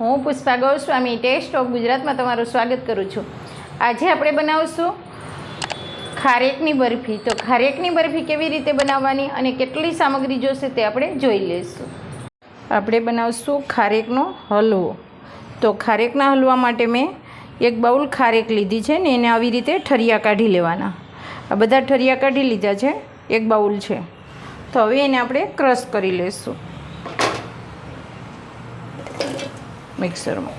હું Pushpa Goswami, test of ગુજરાતમાં તમારું સ્વાગત કરું છું. આજે આપણે બનાવશું ખારેકની બરફી. તો ખારેકની બરફી કેવી રીતે બનાવવાની અને કેટલી સામગ્રી જોશે તે આપણે જોઈ લઈશું. આપણે બનાવશું ખારેકનો હલવો. તો ખારેકના હલવા માટે મેં એક બાઉલ ખારેક લીધી છે ને એને આવી રીતે ઠરિયા કાઢી લેવાના. આ બધા ઠરિયા કાઢી લીધા છે, એક બાઉલ છે. તો હવે એને આપણે ક્રશ કરી લઈશું. મિક્સરમાં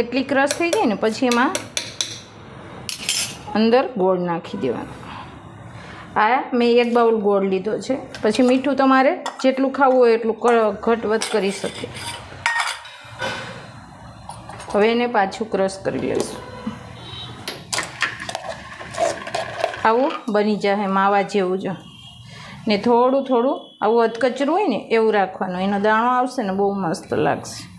એટલી ક્રશ થઈ ગઈ ને પછી એમાં અંદર ગોળ નાખી દેવાનો. આ મેં એક બાઉલ ગોળ લીધો છે. પછી મીઠું તમારે જેટલું ખાવું હોય એટલું ઘટવત કરી શકે હવે એને પાછું ક્રશ કરી લઈશું આવું બની જાય માવા જેવું જો. ને થોડું થોડું આવું અધકચરું હોય ને એવું રાખવાનું. એનો દાણો આવશે ને બહુ મસ્ત લાગશે.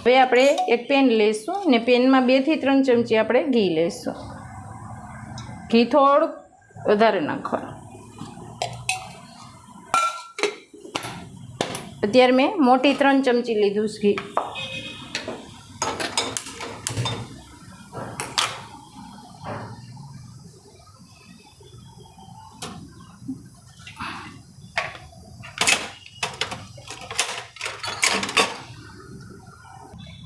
હવે આપણે એક પેન લઈશું ને પેનમાં બેથી ત્રણ ચમચી આપણે ઘી લઈશું. ઘી થોડુંક વધારે નાખવાનું. અત્યારે મેં મોટી ત્રણ ચમચી લીધું છે ઘી.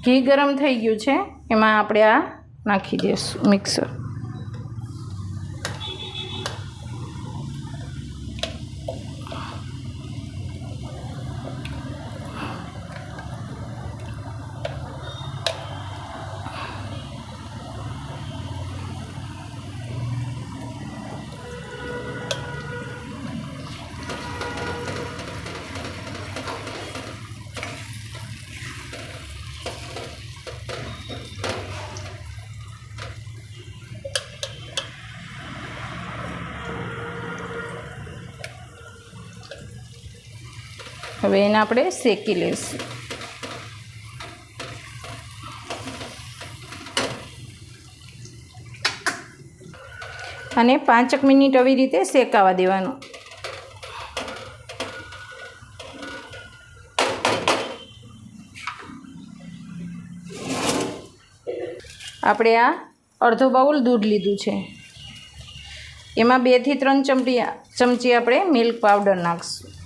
ઘી ગરમ થઈ ગયું છે એમાં આપણે આ નાખી દઈશું મિક્સર. હવે એને આપણે શેકી લઈશું. અને પાંચક મિનિટ આવી રીતે શેકાવા દેવાનું. આપણે આ અડધો બાઉલ દૂધ લીધું છે. એમાં બેથી ત્રણ ચમચી ચમચી આપણે મિલ્ક પાવડર નાખીશું.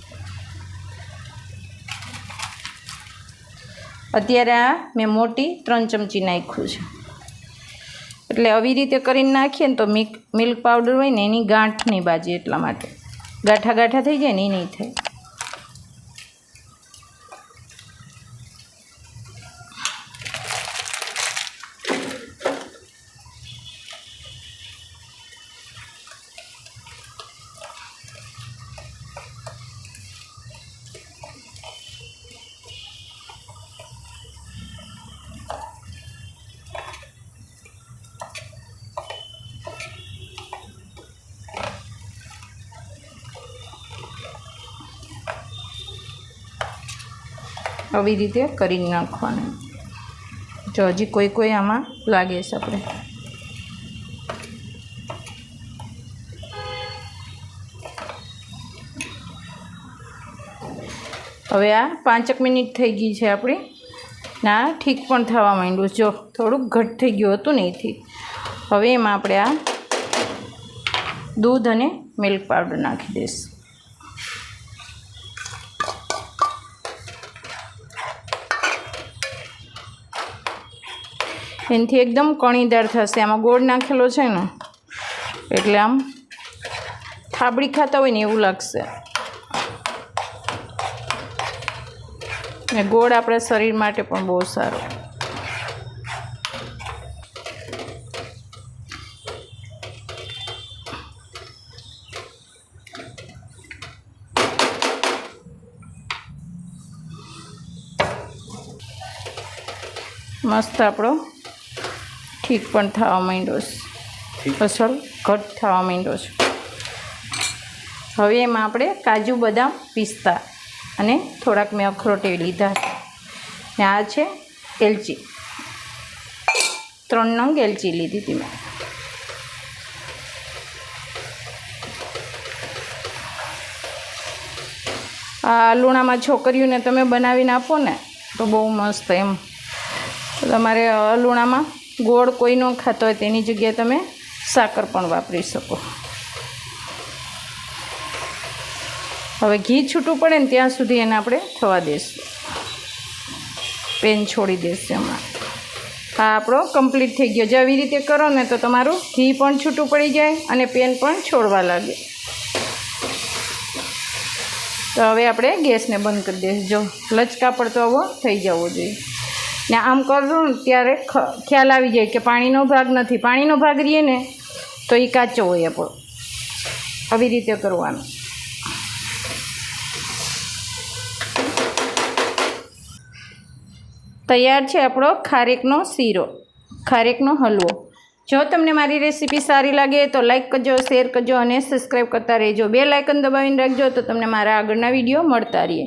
અત્યારે આ મેં મોટી ત્રણ ચમચી નાખ્યું છે. એટલે આવી રીતે કરીને નાખીએ ને તો મિલ્ક મિલ્ક પાવડર હોય ને એની ગાંઠ નહીં બાજે એટલા માટે. ગાંઠા ગાંઠા થઈ જાય ને એ નહીં થાય. આવી રીતે કરી નાખવાનું. જો હજી કોઈ કોઈ આમાં લાગે છે આપણે. હવે આ પાંચક મિનિટ થઈ ગઈ છે આપણી. ના ઠીક પણ થવા માંડ્યું. જો, થોડુંક ઘટ થઈ ગયું હતું ને એથી. હવે એમાં આપણે આ દૂધ અને મિલ્ક પાવડર નાખી દઈશું. એનાથી એકદમ કણીદાર થશે. આમાં ગોળ નાખેલો છે ને, એટલે આમ થાબડી ખાતા હોય ને એવું લાગશે. ને ગોળ આપણા શરીર માટે પણ બહુ સારો. મસ્ત આપણો ઠીક પણ થવા માંડ્યો છે. અસલ ઘટ થવા માંડ્યો છે. હવે એમાં આપણે કાજુ બદામ પિસ્તા અને થોડાક મેં અખરોટ એ લીધા છે. ને આ છે એલચી. ત્રણ નંગ એલચી લીધી હતી મેં. આ લુણામાં છોકરીઓને તમે બનાવીને આપો ને તો બહુ મસ્ત એમ. તમારે લુણામાં ગોળ કોઈ ન ખાતો હોય તેની જગ્યાએ તમે સાકર પણ વાપરી શકો. હવે ઘી છૂટું પડે ને ત્યાં સુધી એને આપણે થવા દઈશું પેન છોડી દેશે હમણાં આ આપણો કમ્પ્લીટ થઈ ગયો. જો આવી રીતે કરો ને તો તમારું ઘી પણ છૂટું પડી જાય અને પેન પણ છોડવા લાગે. તો હવે આપણે ગેસને બંધ કરી દઈશું. જો લચકા પડતો આવો, થઈ જવો જોઈએ. ને આમ કરું ત્યારે ખ્યાલ આવી જાય કે પાણીનો ભાગ નથી. પાણીનો ભાગ રહીએ ને તો એ કાચો હોય આપણો. આવી રીતે કરવાનો. તૈયાર છે આપણો ખારેકનો શીરો, ખારેકનો હલવો. જો તમને મારી રેસીપી સારી લાગે તો લાઇક કરજો, શેર કરજો અને સબસ્ક્રાઈબ કરતા રહેજો. બે લાઇકન દબાવીને રાખજો તો તમને મારા આગળના વીડિયો મળતા રહે